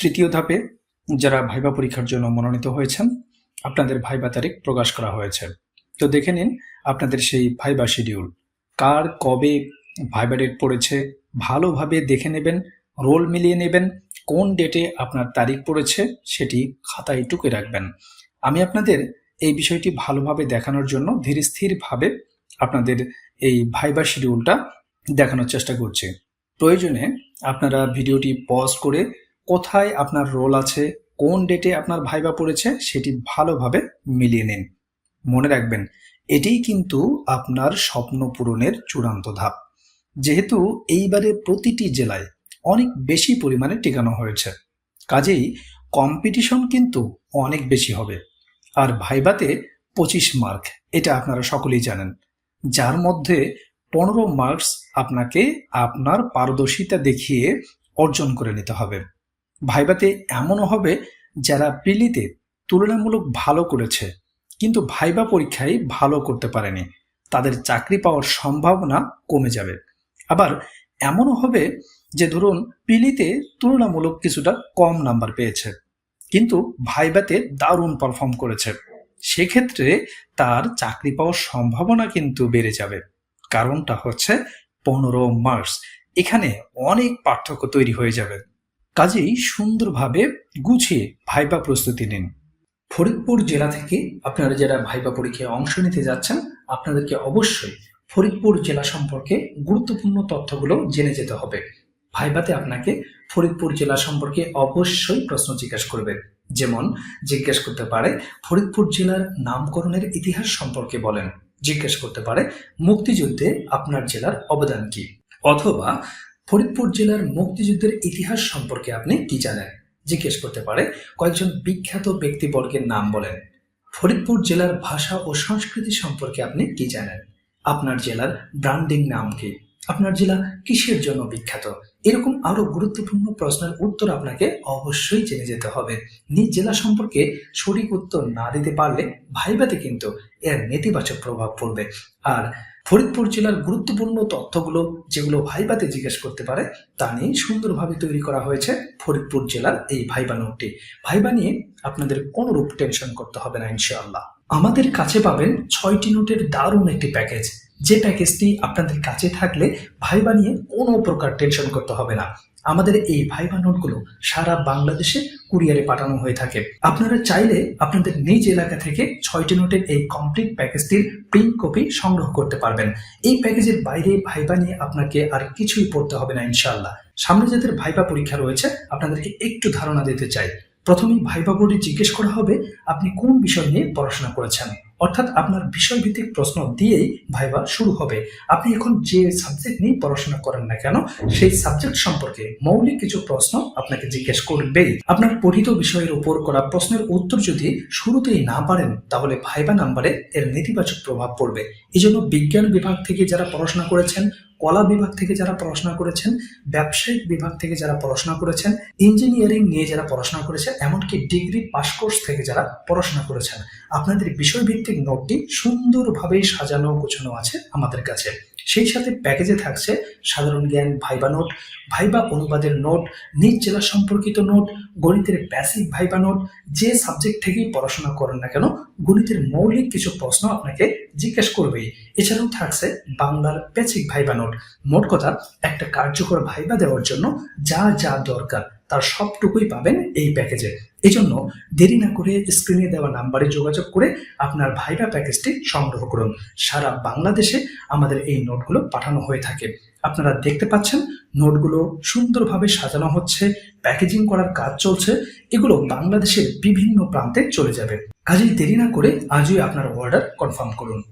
তৃতীয় ধাপে যারা ভাইবা পরীক্ষার জন্য মনোনীত হয়েছেন, আপনাদের ভাইবা তারিখ প্রকাশ করা হয়েছে। তো দেখে নিন আপনাদের সেই ভাইবা শিডিউল। কার কবে ভাইবা ডেট পড়েছে, ভালোভাবে দেখে নেবেন, রোল মিলিয়ে নেবেন, কোন ডেটে আপনার তারিখ পড়েছে সেটি খাতায় টুকে রাখবেন। আমি আপনাদের এই বিষয়টি ভালোভাবে দেখানোর জন্য ধীর স্থিরভাবে আপনাদের এই ভাইবা শিডিউলটা দেখানোর চেষ্টা করছি। প্রয়োজনে আপনারা ভিডিওটি পজ করে কোথায় আপনার রোল আছে, কোন ডেটে আপনার ভাইবা পড়েছে, সেটি ভালোভাবে মিলিয়ে নিন। মনে রাখবেন, এটিই কিন্তু আপনার স্বপ্ন পূরণের চূড়ান্ত ধাপ। যেহেতু এইবারে প্রতিটি জেলায় অনেক বেশি পরিমাণে টিকানো হয়েছে। কাজেই কম্পিটিশন কিন্তু অনেক বেশি হবে। আর ভাইবাতে পঁচিশ মার্ক এটা আপনারা সকলেই জানেন। যার মধ্যে পনেরো মার্কস আপনাকে আপনার পারদর্শিতা দেখিয়ে অর্জন করে নিতে হবে। ভাইবাতে এমনও হবে যারা প্রিলিতে তুলনামূলক ভালো করেছে, কিন্তু ভাইবা পরীক্ষায় ভালো করতে পারেনি। তাদের চাকরি পাওয়ার সম্ভাবনা কমে যাবে। আবার এমনও হবে যে ধরুন পিলিতে তুলনামূলক কিছুটা কম নাম্বার পেয়েছে, কিন্তু ভাইবাতে দারুণ পারফর্ম করেছে। সেক্ষেত্রে তার চাকরি পাওয়ার সম্ভাবনা কিন্তু বেড়ে যাবে। কারণটা হচ্ছে পনেরো মার্চ। এখানে অনেক পার্থক্য তৈরি হয়ে যাবে। কাজেই সুন্দরভাবে গুছিয়ে ভাইবা প্রস্তুতি নিন। ফরিদপুর জেলা থেকে আপনারা যারা ভাইবা পরীক্ষায় অংশ নিতে যাচ্ছেন, আপনাদেরকে অবশ্যই ফরিদপুর জেলা সম্পর্কে গুরুত্বপূর্ণ তথ্যগুলো জেনে যেতে হবে। ভাইবাতে আপনাকে ফরিদপুর জেলা সম্পর্কে অবশ্যই প্রশ্ন জিজ্ঞেস করবে। যেমন, জিজ্ঞেস করতে পারে, ফরিদপুর জেলার নামকরণের ইতিহাস সম্পর্কে বলেন। জিজ্ঞেস করতে পারে, মুক্তিযুদ্ধে আপনার জেলার অবদান কি? অথবা ফরিদপুর জেলার মুক্তিযুদ্ধের ইতিহাস সম্পর্কে আপনি কি জানেন? জিজ্ঞেস করতে পারে কয়েকজন বিখ্যাত ব্যক্তিবর্গের নাম বলেন। ফরিদপুর জেলার ভাষা ও সংস্কৃতি সম্পর্কে আপনি কি জানেন? আপনার জেলার ব্র্যান্ডিং নাম কি? আপনার জেলা কিসের জন্য বিখ্যাত? এরকম আরও গুরুত্বপূর্ণ প্রশ্নের উত্তর আপনাকে অবশ্যই জেনে যেতে হবে। নিজ জেলা সম্পর্কে সঠিক উত্তর না দিতে পারলে ভাইবাতে কিন্তু এর নেতিবাচক প্রভাব পড়বে। আর ফরিদপুর জেলার গুরুত্বপূর্ণ তথ্যগুলো যেগুলো ভাইবাতে জিজ্ঞেস করতে পারে, তা নিয়ে সুন্দরভাবে তৈরি করা হয়েছে ফরিদপুর জেলার এই ভাইবা নোটটি। ভাইবা নিয়ে আপনাদের কোনো রূপ টেনশন করতে হবে না, ইনশাআল্লাহ। আমাদের কাছে পাবেন ছয়টি নোটের দারুণ একটি প্যাকেজ। যে প্যাকেজটি আপনাদের কাছে থাকলে ভাইবা নিয়ে কোনো প্রকার টেনশন করতে হবে না। আমাদের এই ভাইবা নোটগুলো সারা বাংলাদেশে কুরিয়ারে পাঠানো হয়ে থাকে। আপনারা চাইলে আপনাদের নিজ এলাকা থেকে ছয়টি নোটের এই কমপ্লিট প্যাকেজটির প্রিন্ট কপি সংগ্রহ করতে পারবেন। এই প্যাকেজের বাইরে ভাইবা নিয়ে আপনাকে আর কিছুই পড়তে হবে না ইনশাল্লাহ সামনে যাদের ভাইবা পরীক্ষা রয়েছে, আপনাদেরকে একটু ধারণা দিতে চাই। প্রথমেই ভাইবা বোর্ডে জিজ্ঞেস করা হবে, আপনি কোন বিষয় নিয়ে পড়াশোনা করেছেন? অর্থাৎ আপনার বিষয়ভিত্তিক প্রশ্ন দিয়েই ভাইবা শুরু হবে। আপনি এখন যে সাবজেক্ট নিয়ে পড়াশোনা করেন না কেন, সেই সাবজেক্ট সম্পর্কে মৌলিক কিছু প্রশ্ন আপনাকে জিজ্ঞেস করবেই। আপনার পঠিত বিষয়ের উপর করা প্রশ্নের উত্তর যদি শুরুতেই না পারেন, তাহলে ভাইবা নাম্বারে এর নেতিবাচক প্রভাব পড়বে। এই জন্য বিজ্ঞান বিভাগ থেকে যারা পড়াশোনা করেছেন কলা বিভাগ থেকে যারা পড়াশোনা করেছেন, ব্যবসায়িক বিভাগ থেকে যারা পড়াশোনা করেছেন ইঞ্জিনিয়ারিং নিয়ে যারা পড়াশোনা করেছেন, এমনকি ডিগ্রি পাস কোর্স থেকে যারা পড়াশোনা করেছেন। আপনাদের বিষয়ভিত্তিক নোটটি সুন্দরভাবেই সাজানো, গোছানো আছে আমাদের কাছে। সেই সাথে প্যাকেজে থাকছে সাধারণ জ্ঞান ভাইবা নোট ভাইবা অনুবাদের নোট নিজ জেলা সম্পর্কিত নোট গণিতের বেসিক ভাইবা নোট যে সাবজেক্ট থেকেই পড়াশোনা করেন না কেন, গণিতের মৌলিক কিছু প্রশ্ন আপনাকে জিজ্ঞেস করবেই। এছাড়াও থাকছে বাংলার বেসিক ভাইবা নোট মোট কথা একটা কার্যকর ভাইবা দেওয়ার জন্য যা যা দরকার তার সবটুকুই পাবেন এই প্যাকেজে এই জন্য দেরি না করে স্ক্রিনে দেওয়া নাম্বারে যোগাযোগ করে আপনার ভাইবা প্যাকেজটি সংগ্রহ করুন। সারা বাংলাদেশে আমাদের এই নোটগুলো পাঠানো হয়ে থাকে। আপনারা দেখতে পাচ্ছেন, নোটগুলো সুন্দরভাবে সাজানো হচ্ছে প্যাকেজিং করার কাজ চলছে, এগুলো বাংলাদেশের বিভিন্ন প্রান্তে চলে যাবে। কাজেই দেরি না করে আজই আপনার অর্ডার কনফার্ম করুন।